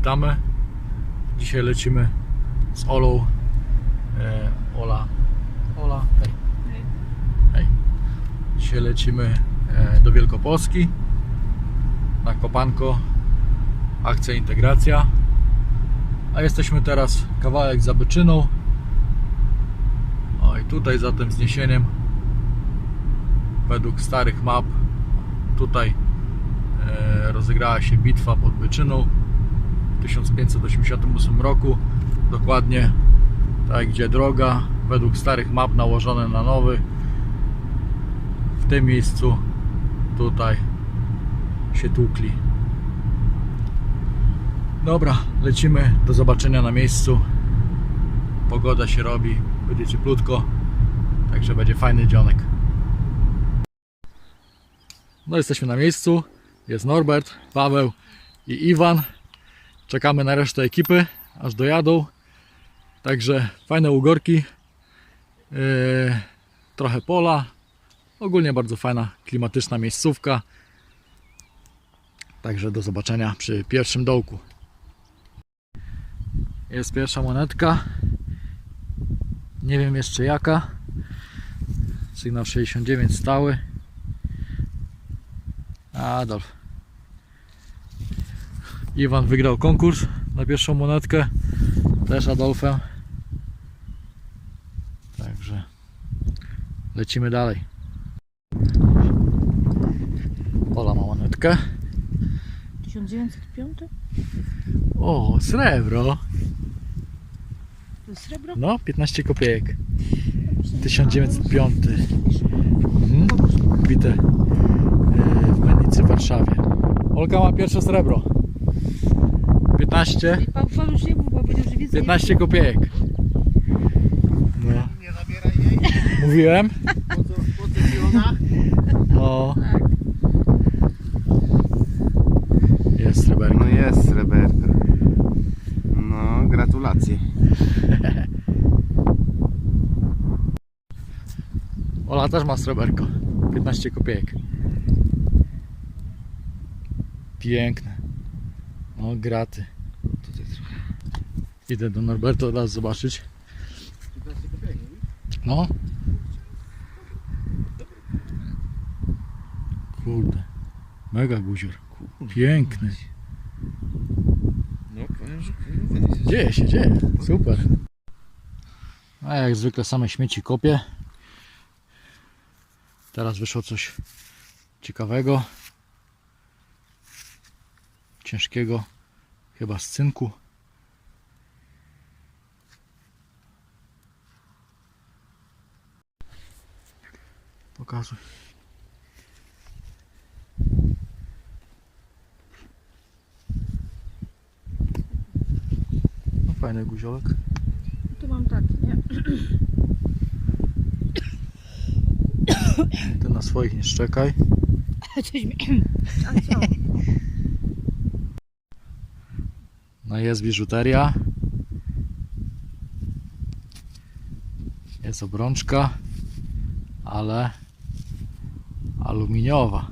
Witamy. Dzisiaj lecimy z Olą. E, Ola. Ola, hej. Hej. Dzisiaj lecimy e, do Wielkopolski na Kopanko. Akcja Integracja. A jesteśmy teraz kawałek za Byczyną. O i tutaj za tym zniesieniem według starych map tutaj e, rozegrała się bitwa pod Byczyną w 1588 roku. Dokładnie tak gdzie droga według starych map nałożone na nowy. W tym miejscu tutaj się tłukli. Dobra lecimy. Do zobaczenia na miejscu. Pogoda się robi będzie cieplutko także będzie fajny dzionek. No jesteśmy na miejscu. Jest Norbert, Paweł i Iwan. Czekamy na resztę ekipy, aż dojadą. Także fajne ugorki. Yy, trochę pola. Ogólnie bardzo fajna, klimatyczna miejscówka. Także do zobaczenia przy pierwszym dołku. Jest pierwsza monetka. Nie wiem jeszcze jaka. Sygnał 69 stały. Adolf. Iwan wygrał konkurs na pierwszą monetkę. Też Adolfem. Także lecimy dalej. Ola ma monetkę. 1905? O, srebro. Srebro? No, 15 kopiejek. 1905. Mhm. Bite e, w Mennicy w Warszawie. Olga ma pierwsze srebro. 15, Pan Paweł już nie był, bo powiedział, że więcej 15 kopiejek. No. Nie zabieraj jej. Mówiłem? Po co, po co ci ona? No. Jest sreberko. No jest sreberko. No, gratulacje. Ola też ma sreberko. 15 kopiejek. Piękne. No, graty. Tutaj trochę. Idę do Norberta od razu zobaczyć. 15 kopiek, No. Kurde. Mega guzior. Piękny. No, powiem, że Dzieje się, dzieje. Super. A jak zwykle same śmieci kopię. Teraz wyszło coś ciekawego. Ciężkiego. Chyba z cynku. Pokazuj. No fajny guziolek. Tu mam taki, nie? Ty na swoich nie szczekaj. Coś mi... A co? No jest biżuteria. Jest obrączka, ale aluminiowa.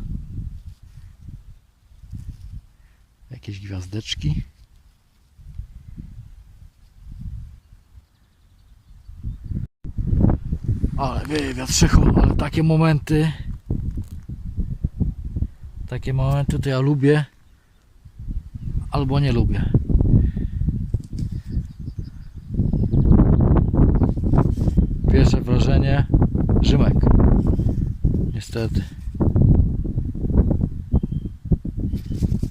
Jakieś gwiazdeczki. Ale wieje wiatrzycho, ale takie momenty takie momenty to ja lubię albo nie lubię. Niestety.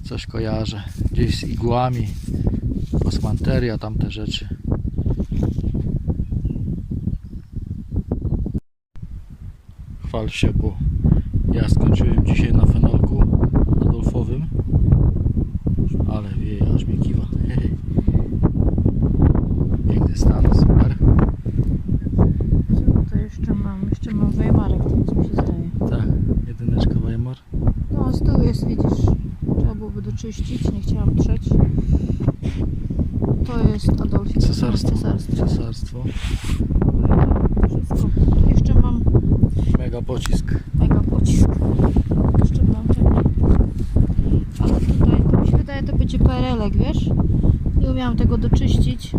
Coś kojarzę. Gdzieś z igłami. Kosmanteria, tamte rzeczy. Chwal się, bo ja skończyłem dzisiaj na fenolku Adolfowym. Ale wieje, aż mnie kiwa. Piękny stan, super. Co to jeszcze mam? Jeszcze mam Weimarek, to nic mi się zdaje. Tak, jedyneczka Weimar. No, z tyłu jest, widzisz, trzeba byłoby doczyścić, nie chciałam trzeć. To jest Adolfik. Cesarstwo. Cesarstwo. Cesarstwo. Wszystko. Tu jeszcze mam Mega pocisk. mega pocisk. Jeszcze mam czekaj. Ale tutaj, to mi się wydaje, to będzie PRL PRL-ek, wiesz? Nie umiałam tego doczyścić.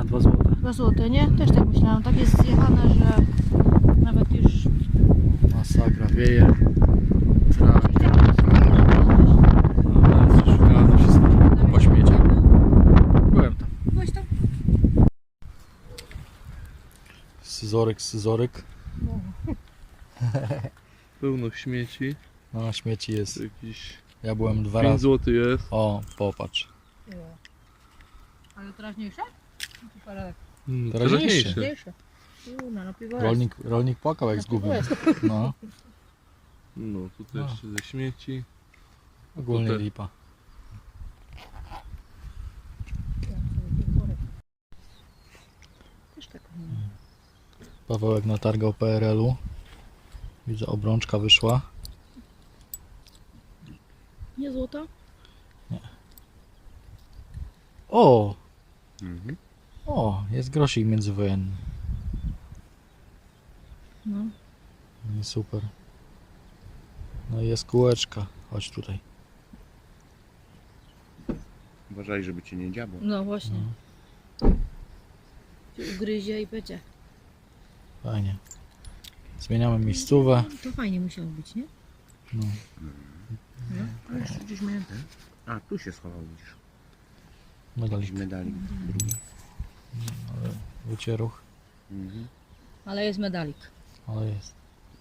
A, 2 złote. 2 złote, nie? Też tak myślałam. Tak jest zjechane, że nawet już Masakra, wieje. Trawa. chciałam Szukałem wszystko po śmieciach. Byłem tam. Byłeś tam? Scyzoryk, scyzoryk. Pełno śmieci. No, śmieci jest. Jakiś Ja byłem dwa 5 razy. zł jest. O, popatrz. Ale teraźniejsze? PRL-ek. Mm, Teraźniejsze. teraźniejsze. No Rolnik, rolnik płakał jak zgubił. No, No, tutaj No. jeszcze ze śmieci. ogólnie Tutaj. lipa. Też tak. Pawełek natargał PRL-u. Widzę, obrączka wyszła. Nie złota? O! Mhm. O, jest grosik międzywojenny. No. No super. No i jest kółeczka. Chodź tutaj. Uważaj, żeby cię nie dziabło. No właśnie. Cię ugryzie i będzie. Fajnie. Zmieniamy miejscówę. To fajnie musiało być, nie? No. No. Już gdzieś miałem. A, tu się schował, widzisz. Medalik. Medalik. drugi. Wycieruch, Mhm. Ale jest medalik. ale jest.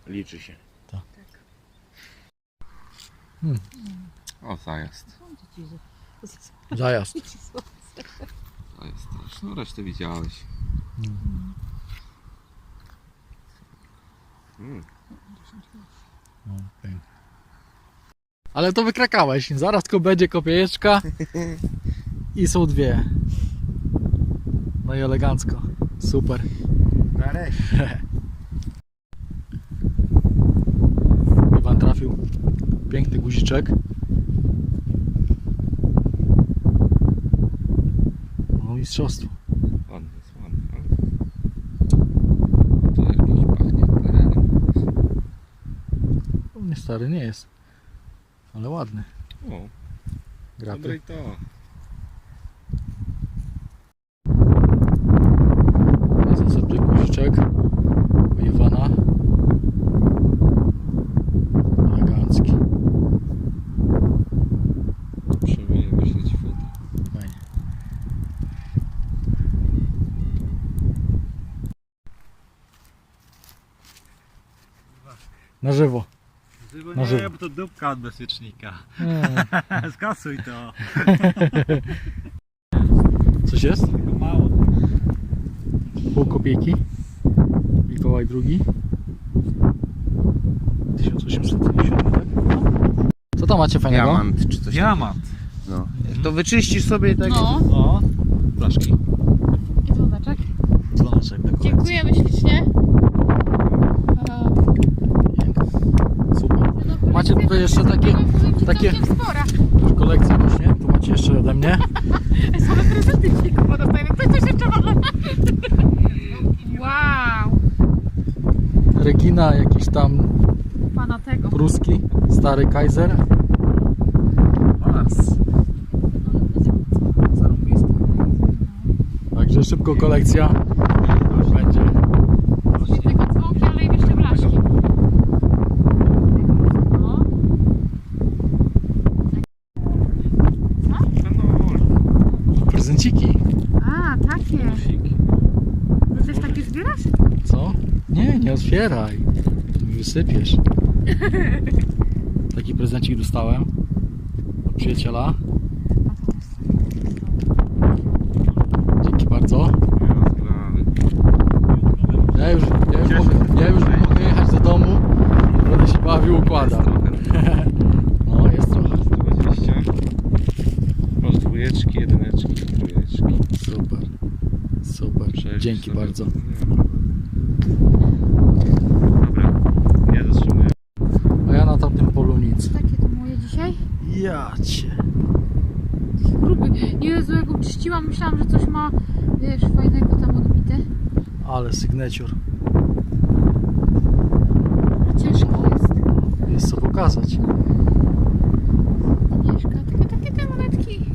Liczy się. Tak. O, zajazd. Skąd ci z- Zajazd. To jest. No resztę widziałeś. Mm. Ale to wykrakałeś. Zaraz tylko będzie kopiejeczka i są dwie. No i elegancko. Super. Nareszcie. Iwan trafił. Piękny guziczek. No mistrzostwo. Ładny jest, ładny. ale- To jakiś pachnie terenem. U mnie stary nie jest. Ale ładny. O, dobre Graty. i to. Guziczek. Iwana. Elegancki. Przemienię, wyślę ci foto. Fajnie. Na żywo. Żywo Na nie, żywo. bo to dupka od bezpiecznika. Mm. Skasuj to. Coś jest? Tylko mało. Pół kopiejki. Mikołaj II. 1850, tak? Co tam macie fajnego? Diamant czy coś Diamant. No. To wyczyścisz sobie tak. No. O, flaszki. I dzwoneczek. Dzwoneczek do kolekcji. Dziękujemy ślicznie. Aha. Pięknie. Super. No, Macie tutaj jeszcze takie- takie-. Już kolekcja rośnie. Tu macie jeszcze ode mnie. Same prezenty dzisiaj kupa dostajemy. To coś jeszcze mamy. Wow. Regina, jakiś tam Pana tego. pruski, stary Kaiser. Zarąbiste. Także szybko kolekcja będzie. Nie tylko dzwonki, ale i jeszcze blaszki. No. Prezenciki. A, takie. Nosiki. No też takie zbierasz? Co? Nie, nie otwieraj. Mi wysypiesz. Taki prezencik dostałem od przyjaciela. Dzięki bardzo. Ja już, ja już, mogę, ja już mogę jechać do domu. Będę się bawił, układał. No, jest trochę. 120. Masz dwójeczki, jedyneczki, trójeczki. Super. Super. Dzięki bardzo. Nie. Dobra, nie zatrzymuję. A ja na tamtym polu nic. Takie to moje dzisiaj? Ja cię. Gruby. Jezu, jak go czyściłam, myślałam, że coś ma, wiesz, fajnego tam odbite. Ale sygneciur. Ciężko jest. Jest co pokazać. Agnieszka, takie, takie te monetki.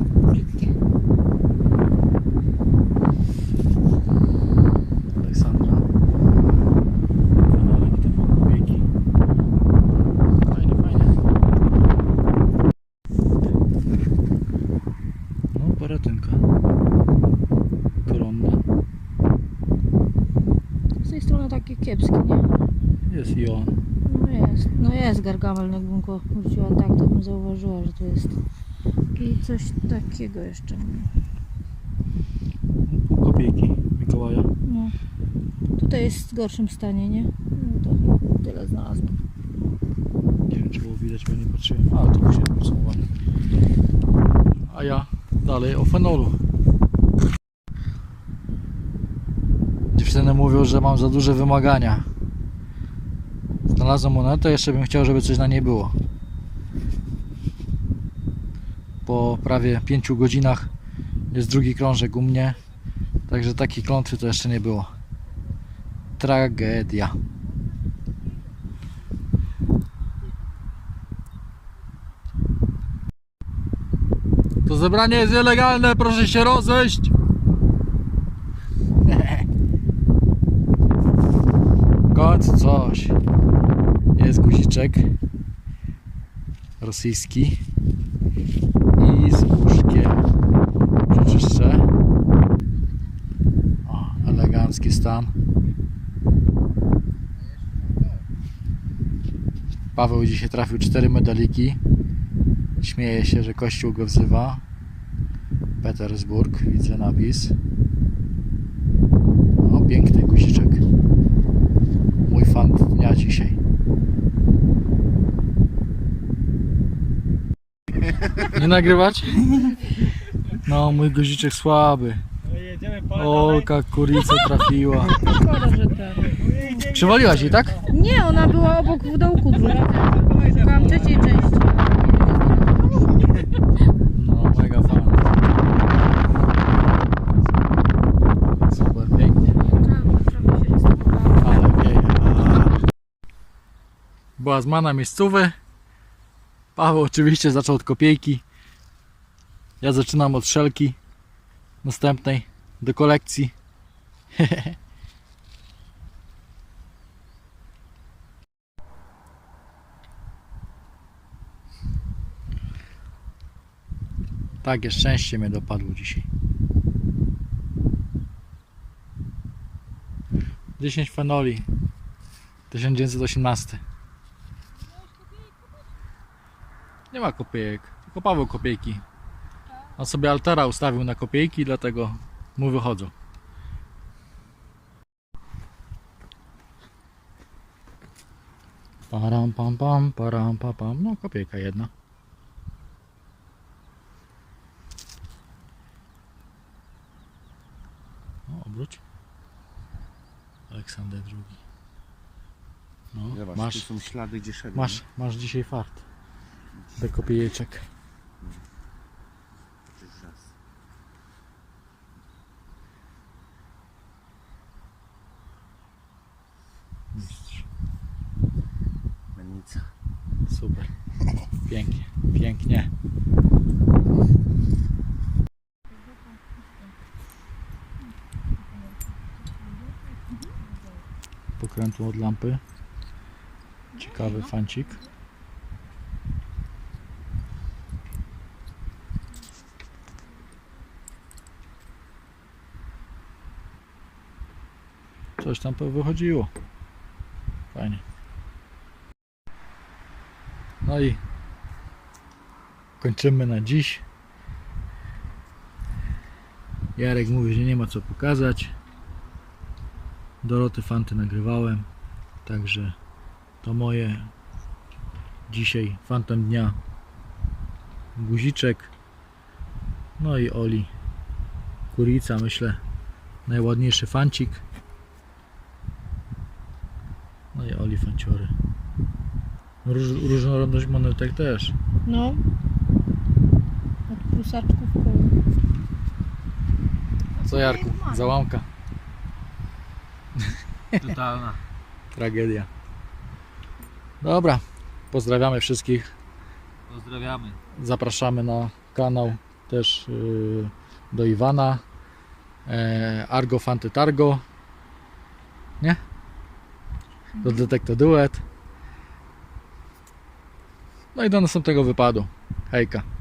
Gargamel, jakbym go wróciła tak, to bym zauważyła, że to jest i coś takiego jeszcze. Pół kopiejki Mikołaja. No. Tutaj jest w gorszym stanie, nie? No to tyle znalazłam. Nie wiem, czy było widać, bo nie patrzyłem. A, to podsumowanie. A ja dalej o fenolu. Dziewczyny mówią, że mam za duże wymagania. Znalazłem monetę, jeszcze bym chciał, żeby coś na niej było. Po prawie 5 godzinach jest drugi krążek u mnie. Także takiej klątwy to jeszcze nie było. Tragedia. To zebranie jest nielegalne, proszę się rozejść. W końcu coś. Jest guziczek rosyjski i z łóżkiem. Przeczyszczę. O, elegancki stan. Paweł dzisiaj trafił cztery medaliki. Śmieje się, że kościół go wzywa. Petersburg, widzę napis. O, piękny guziczek. Mój fan dnia dzisiaj. Nie nagrywać? No, mój guziczek słaby. Olka kurica trafiła. Szkoda, że tak. Przywaliłaś jej, tak? Nie, ona była obok w dołku drugiej. Szukałam trzeciej części. No, mega fan. Super, pięknie. Ale wieje. Była zmiana miejscowy. Paweł oczywiście zaczął od kopiejki. Ja zaczynam od szelki następnej do kolekcji. Takie szczęście mnie dopadło dzisiaj. 10 fenoli 1918 Nie ma kopiejek, tylko Paweł kopiejki. On sobie altera ustawił na kopiejki, dlatego mu wychodzą. Param pam pam, param pam pam. No kopiejka jedna. O, obróć. Aleksander II. No, Zobacz, masz, tu są ślady, gdzie szedłem. masz, masz dzisiaj fart. Do kopiejeczek. Super. Pięknie, pięknie. Pokrętło od lampy. Ciekawy fancik. Coś tam wychodziło. Fajnie. No i kończymy na dziś. Jarek mówi, że nie ma co pokazać. Doroty Fanty nagrywałem. Także to moje dzisiaj fantem dnia. Guziczek. No i Oli. Kurica myślę. Najładniejszy fancik. No i Oli fanciory. Róż, różnorodność monetek też. No. Od prusaczków koło. Co Jarku? Załamka. Totalna. Tragedia. Dobra. Pozdrawiamy wszystkich. Pozdrawiamy. Zapraszamy na kanał też yy, do Iwana. E, Argo Fanty Targo. Nie? Do Detekto Duet. No i do następnego wypadu. Hejka.